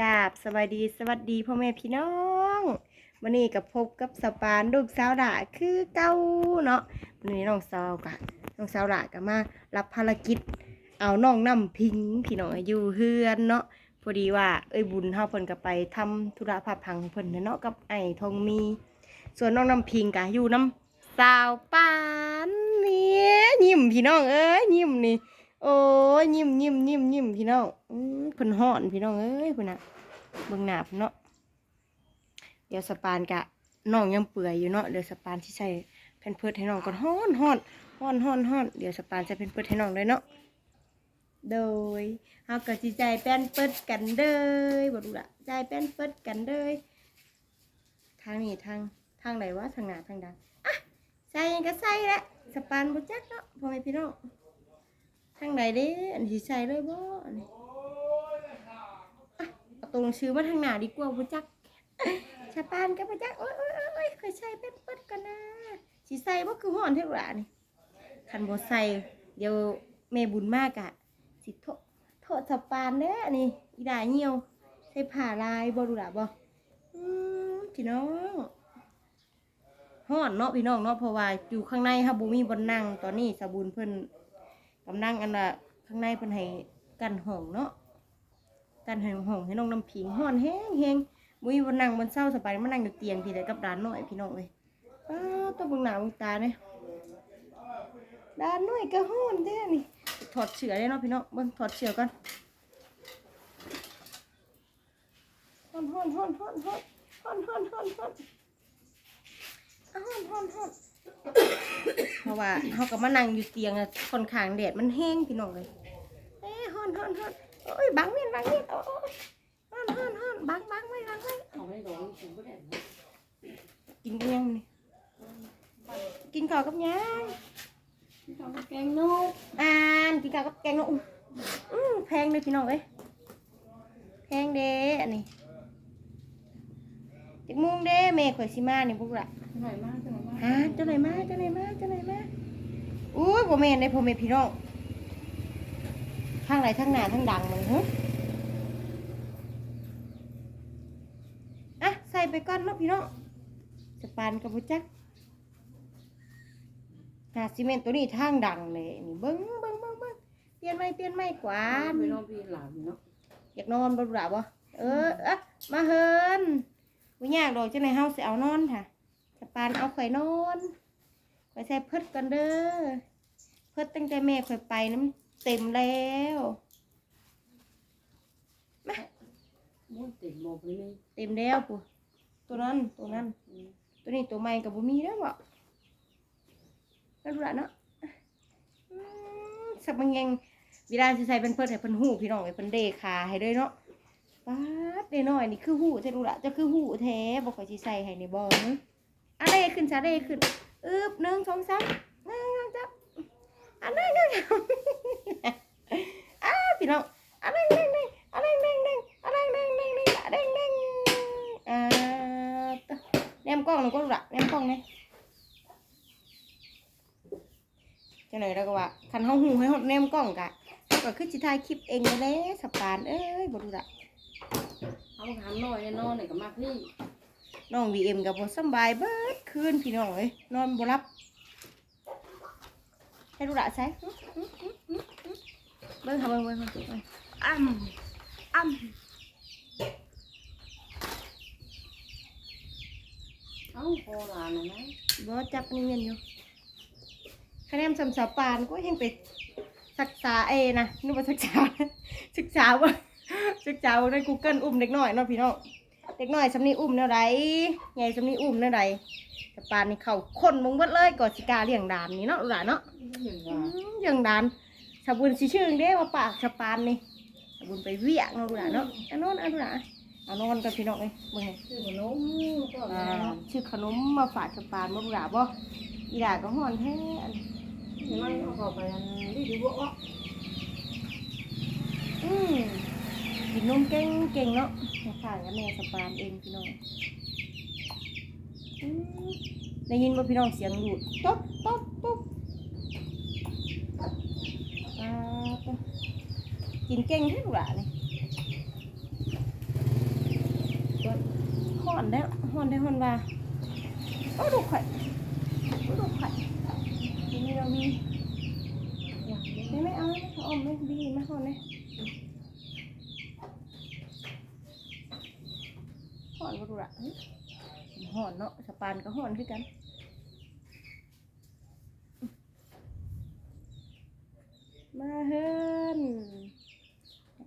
กราบสวัสดีสวัสดีพ่อแม่พี่น้องวันนี้กับพบกับสปานลูกสาวหล่าคือเก้าเนาะวันนี้น้องสาวกะน้องสาวหล่าก็มารับภารกิจ เอาน้องน้ำพิงพี่น้องอยู่เฮือนเนาะพอดีว่าเอ้ยบุญเฮาเพิ่นก็ไปทำธุระภาพพังเพิ่นเนาะกับไอ้ทองมี ส่วนน้องน้ำพิงกะอยู่น้ำสาวปานนี่ยิ้มพี่น้องเอ้ยยิ้มนี่ โอ้ยยิ้มยิ้มยิ้มยิ้มพี่น้องอื้อเพิ่นฮ้อนพี่น้องเอ้ยเพิ่นน่ะเบิ่งหน้าเพิ่นเนาะเดี๋ยวสปานกะน้องยังเปื่อยอยู่เนาะเดี๋ยวสปานสิใส่แผ่นเพิดให้น้องก่อนฮ้อนฮ้อนฮ้อนฮ้อนฮ้อนเดี๋ยวสปานใส่แผ่นเพิดให้น้องเลยเนาะโดยเฮาก็สิใจแป้นเปิดกันเด้อบ่ดูละใจแป้นเปิดกันเด้อทางนี้ทางทางไหนวะทางหน้าทางดังอะใส่ก็ใส่แหละสปานบ่จักเนาะพ่อแม่พี่น้อง ทางไหนเด้อันที่ใส่เลยบ่อันนี้อะเอาตรงชื่อมาทางหน้าดีกว่าบ่จักชาปานกับบ่จักโอ้ยโอ้ยโอ้ยเคยใส่เป็นเปิดกันนะสิใส่บ่คือฮ้อนเท่าหร่นี่คันบ่ใส่เดี๋ยวแม่บุญมากอะสิโทษโทษชาปานเด้ออันนี่อีดาเหี่ยวใส่ผ้าลายบ่รู้ล่ะบ่อืมพี่น้องฮ้อนเนาะพี่น้องเนาะเพราะว่าอยู่ข้างในค่ะบ่มีบ่นั่งตอนนี้สาบุญเพิ่น กำลังอันน่ะข้างในเพิ่นให้กันห้องเนาะกันให้ห้องให้น้องน้ำผิงห้อนแห้งแห้งมุ้ยบนนั่งบนเศร้าสบายมานั่งอยู่เตียงพี่ได้กับดานน้อยพี่น้องเลยอ้าวตัวบิ่งหนาเบิ่งตาเนี่ยดานน้อยก็ห้อนแท้นี่ถอดเชือได้เนาะพี่น้องเบิ่งถอดเชือกก่อนห้อนห้อนห้อนห้อนห้อนห้อนห้อนห้อนหอนห้อนห้อนห้อน เพราะว่าเขาก็มานั่งอยู่เตียงอะค่อนข้างแดดมันแห้งพี่น้องเลยเอ้ยฮ้อนฮ้อนฮ้อนโอ้ยบังเมียนบังเมียนโอ้ยฮ้อนฮ้อนฮ้อนบังบังไว้บังไว้เอาไม่ร้องกินไม่ได้นะกินกันยังนี่กินข้าวกับยังทำแกงนกอ่านกินข้าวกับแกงนกอืมแพงเลยพี่น้องเอ้ยแพงเด้อันนี้ จักมุงเด้แม่ข่อยสิมานี่พวกละหน่อยมากจังมากฮะเจ้าไหนมาเจ้าไหนมาเจ้าไหนมาอู้ยบ่แม่นได้พ่อแม่พี่น้องทางไหนทางหน้าทางดังมันหึอะใส่ไปก่อนเนาะพี่น้องสปานกับบุจักหาซีเมนต์ตัวนี้ทางดังเลยนี่เบิ้งเบิ้งเบิ้งเบิ้งเปลี่ยนไม่เปลี่ยนไม่กวาดไม่น้องพี่หลานเนาะอยากนอนบ่รู้ล่ะบ่เออเอะมาเฮิน บ่ยากดอกจังได๋เฮาสิเอานอนค่ะสปานเอาข่อยนอนข่อยใส่เพิดกันเด้อเพิดตั้งแต่แม่ข่อยไปน้ำเต็มแล้วม้วนติดหมอกเลยนี่เต็มแล้วปู่ตัวนั้นตัวนั้น ตัวนี้ตัวใหม่ก็บ่มีแล้วบ่แล้วรู้ล่ะเนาะสักบางอย่างเวลาสิใส่เป็นเพิดให้เพิ่นฮู้พี่น้องให้เพิ่นเดขาให้ด้วยเนาะ ป๊าดเด้น้อยนี่คือฮู้ใช่รู้ล่ะจะคือฮู้แท้บ่ค่อยสิใส่ให้ในบ่หึอะเดขึ้นซะเดขึ้นอึบหนึ่งสองสามหนึ่งสองสามอันนึ่งหนึ่งอ้าพี่น้องอันนึ่งหนึ่งนึ่งอันนึ่งหนึ่งนึ่งอันนึ่งหนึ่งนึ่งนึ่งอันหนึ่งนึ่งอ่าตะแนมกล้องหนูก็รู้ละแนมกล้องนี่จังไหนแล้วก็ว่าคันเฮาฮู้ให้ฮอดแนมกล้องกะก็คือสิถ่ายคลิปเองนั่นแหละสปานเอ้ยบ่รู้ละ เอาทำหน่อยนอนหน่อยกับมาพี่น้องวีเอ็มกับบ่สำบายเบิดคืนพี่น้องเอ้ยนอนบ่หลับให้ดูละใช่เบิ่งค่ะเบิ่งเบิ่งเบิ่งเบิ่งอ้ำอ้ำเอาพอหลานนะนะบ่จับนี่เงินอยู่คะแนนสำสาปานก็ยังไปศึกษาเอนะนึกว่าศึกษาศึกษาว่า ศึกษาว่าใน Google อุ้มเด็กน้อยเนาะพี่น้องเด็กน้อยสำนี้อุ้มแนวใดใหญ่สำนี้อุ้มแนวใดสปานนี่เข้าคนมงเบิดเลยก่อนสิกาเลี้ยงดานนี่เนาะลูกหลานเนาะอย่างอืว่ามอย่างดานชาวบุญสิชื่อเด้ว่าปากสปานนี่ชาวบุญไปเวียกเนาะลูกหลานเนาะอันโนนอันลูกหลานเอานอนกับพี่น้องเอ้ยเบิ่งให้ชื่อขนมก็อ่าแล้วชื่อขนมมาฝากสปานบ่ลูกหลานบ่อีหลาก็ฮ้อนแท้มันเอาเข้าไปอันนี้ดีบ่อะอืม กินนมเก่งเก่งเนาะข้างกับแม่สปานเองพี่น้องได้ยินบ่พี่น้องเสียงหลุดต๊บต๊บต๊บอ่าต๊บกินเก่งแท้ลูกหลานนี่อนได้ห่อนได้ห่อนว่าโอ้ดูไข่โอ้ดูไข่ทีนี่เรามีนี่ไม่เอาไม่เอาอมไม่ดีไม่ห่อนเลยห่ อนก็ดูละห่อนเนาะสปานก็ห่อนคือกันมาเฮิน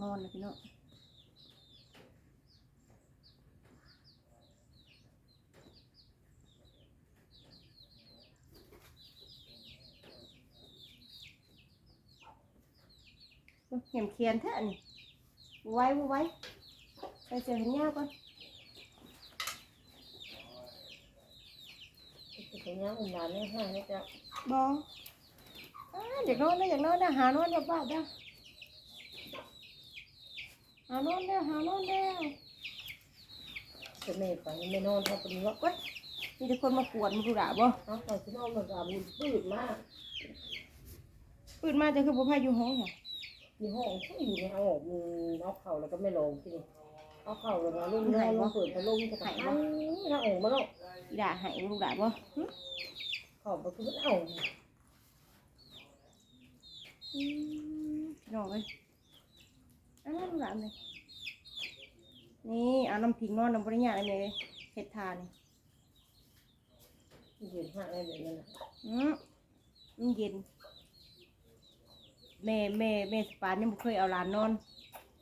นอนนะพี่น้องเห็มเคียนแท้นี่ไว้ไว้ไปเจอเห็นยาก่อน ถึงเนี้ยอุ่นหลานเนี่ยให้นะจ๊ะบออ่าอยากนอนนะอยากนอนนะหานอนกับบ้านเด้อหานอนเด้อหานอนเด้อจะไม่ไปไม่นอนเพราะเป็นว่าเว้ยมีแต่คนมากวนมาดูด่าบ่เอาไปที่นอนมันก็บุญปืดมากปืนมาจะคือบ่พาอยู่ห้องค่ะมีห้องที่อยู่ในเอาออกมือเอาเข่าแล้วก็ไม่ลงที่นี่เอาเข่าแล้วก็ลุ่มนอนมาเปิดพัดลมจะไข่บ้างถ้าออกมาแล้ว อีด่าให้บ่ดูด่าบ่หึเข่าไปคือเอาอืมน้องเอ้ยอ้าวดูด่าเลยนี่เอาน้ำพริกนอนน้ำบริญญาอะไรเลยเฮ็ดทานนี่เย็นมากเลยเดี๋ยวนั้นอืมมันเย็นแม่แม่แม่สปานยังบ่เคยเอาหลานนอน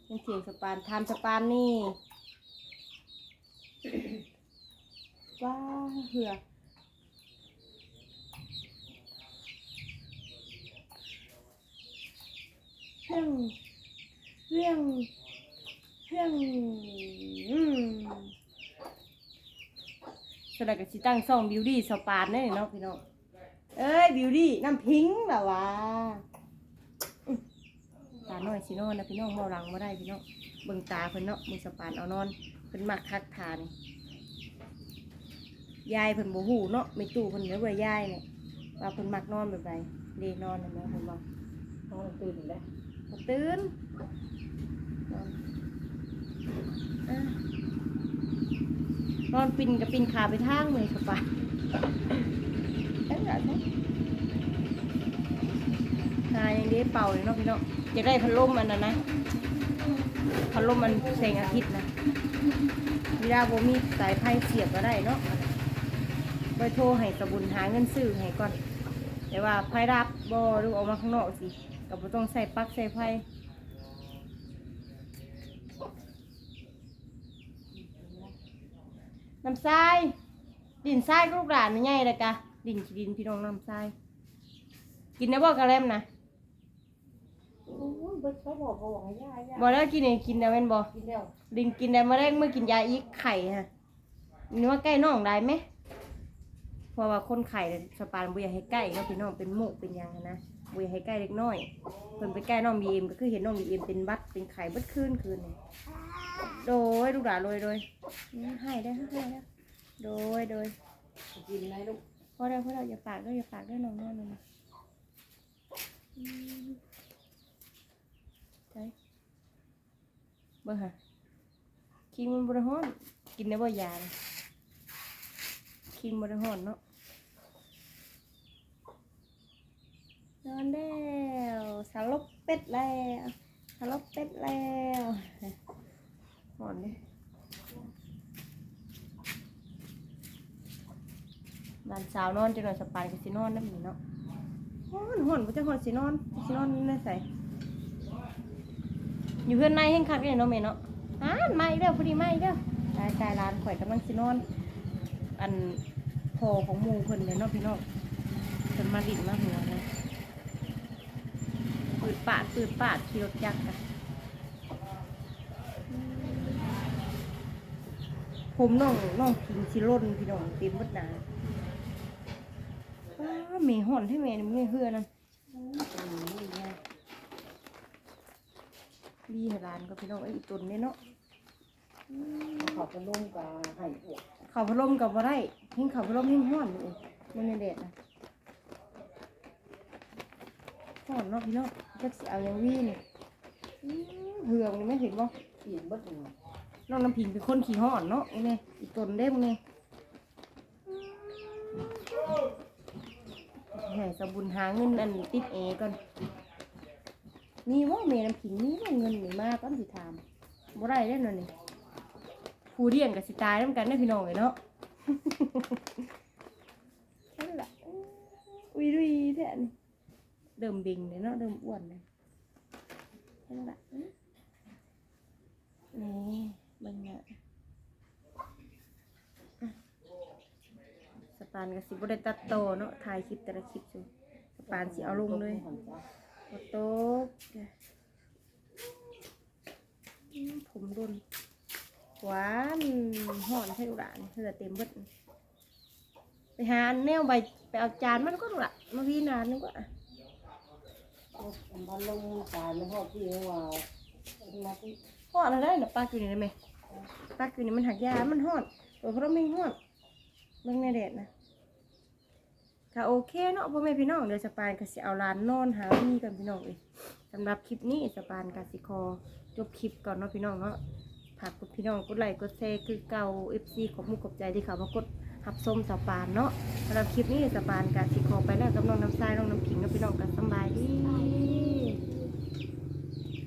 ยังเสียงสปานทานสปานนี่ว้า เหือเรื่องเรื่องเรื่องอืมสำหรับกับสิตั้งซ่องบิวตี้สปานเนี่ยเนาะพี่น้องเอ้ยบิวตี้น้ำพิงค์แบบว่าตาหน่อยสินอนนะพี่น้องเมาหลังมาได้พี่น้องเบิ่งตาเพิ่นเนาะมือสปานเอานอนเพิ่นมักคักทาน ยายเพิ่นบ่ฮู้เนาะไม่ตู้เพิ่นเด้อว่ายายเนี่ยว่าเพิ่นมักนอนแบบใดเดนอนน่ะแม่เพิ่นบอกห้องตื่นแล้วบ่ตื่นนอนอะนอนปินกับปินขาไปทางเลยสปานจังหวะนั้นหาอย่างเดียวเป่าเลยเนาะพี่เนาะอยากได้พัดลมอันนั้นนะพัดลมมันแสงอาทิตย์นะเวลาโบมีสายไฟเสียบก็ได้เนาะ ไปโทรให้กระบุญหาเงินซื้อให้ก่อน แต่ว่าไฟดับบ่ดูออกมาข้างนอกสิกับบ่ต้องใส่ปลั๊กใส่ไฟน้ำทรายดินทรายก็ลูกหลานนี่ไงเลยกะดินขี้ดินพี่น้องน้ำทรายกินได้บ่กระเลมนะโอ้ยเบิร์ดเขาบอกเขาบอกให้ย่าย่าบ่แล้วกินนี่กินได้แม่นบ่กินแล้วดินกินได้มาแรกเมื่อกินยาอีกไข่ฮะนี่ว่าใกล้น้องได้ไหม เพราะว่าคนไข่เนี่ยสปานบ่อยากให้ใกล้เนาะพี่น้องเป็นหมูกเป็นหยังหั้นนะบ่อยากให้ใกล้เล็กน้อยเพิ่นไปใกล้น้องบีเอ็มก็คือเห็นน้องบีเอ็มเป็นบัดเป็นไข่เบิดคืนคืนนี่โดยลูกหลานโดยโดยอืมให้ได้ให้ได้โดยโดยกินไหมลูกพอได้พอได้อย่าปากด้วยอย่าปากด้วยน้องน้อยน้องอืมใช่เบิ่งค่ะคิงมันบริห้อนกินได้บ่ยาเลย คิงบริหอนเนาะนอนแล้วสลบเป็ดแล้วสลบเป็ดแล้วหอนดิบ้านสาวนอนจังหน่อยสปายก็สินอนนั่นนี่เนาะหอนหอนบ่จะหอนสินอนสินอนได้ใส่อยู่เพื่อนในแห่งคักเลยเนาะแม่เนาะอ่านมาอีกแล้วพอดีมาอีกแล้วตายตายร้านข่อยกำลังสินอน อันพอของมูเพิ่นเลยเนาะพี่น้องเพิ่นมาดินมาหัวเลยปืดปาดปืดปาดขี่รถจักรกันผมน้องน้องกินสิร่นพี่น้องเต็มหมดหนาว้าแม่ห่อนให้แม่นี่มันไม่เฮือนันดีให้ร้านก็พี่น้องไอ้ตุนเนี่ยเนาะขอบคุณลุงกับให้อวก เขาพลมกับว่าได้ทิ้งเขาพลมทิ้งห้อนเลยมันในแดดนะห้อนเนาะพี่เนาะจะสิเอาอย่างวีนี่อื้อเหืองนี่ไม่เห็นบ่ปีนเบิดนี่น้องน้ำพิงเป็นคนขี้ห่อนเนาะนี่อีกตนเด้มนี่ให้สบุญหาเงินอันติดเอก่อนมีว่าเมน้ำพิงมีว่าเงินนี่มากก่อนสิถามบ่ได้ได้อเนาะนี่ ผู้เรียนกับสิตายน้ำกันได้อพี่น้องเลยเนาะนั่นแหละอุ้ยดุยแท้นี่เดิมบิงเลยเนาะเดิมอ้วนเลยนั่นแหละนี่เบังเนี่ยอะสปานกับสิบได้ตัดโตอเนาะถ่ายคลิปแต่ละคลิปสิสปานสิเอาลงเลยโอ้โต๊ะอืมผมรุนห วานห่อนใช่ดูละนี่เธอเต็มเบิดไปหาอันแนวใบไปเอาจานมันก็ดูละมาพี่นานนึกว่ามันลงตายมันพอพี่ว่ามาที่ห่อนอะไรเนาะปลากินนี่ได้ไหมปลากินนี่มันหักยา มันห่อนตัวเพราะไม่ห่อนเบิ่งในแดดนะถ้าโอเคเนาะพ่อแม่พี่น้องเดี๋ยวสปานก็สิเอาลานนอนหาวีกันพี่น้องเอ้ยสำหรับคลิปนี้สปานกับสิคอจบคลิปก่อนเนาะพี่น้องเนาะ ฝากกดพี่น้องกดไลค์กดแชร์คือเก่า FC ขอบมุกขอบใจที่เขามากดหับส้มสปานเนาะสำหรับคลิปนี้สปานกับสิขอไปแล้วกับน้องน้ำทรายน้องน้ำผิงกับพี่น้องกับสบายดี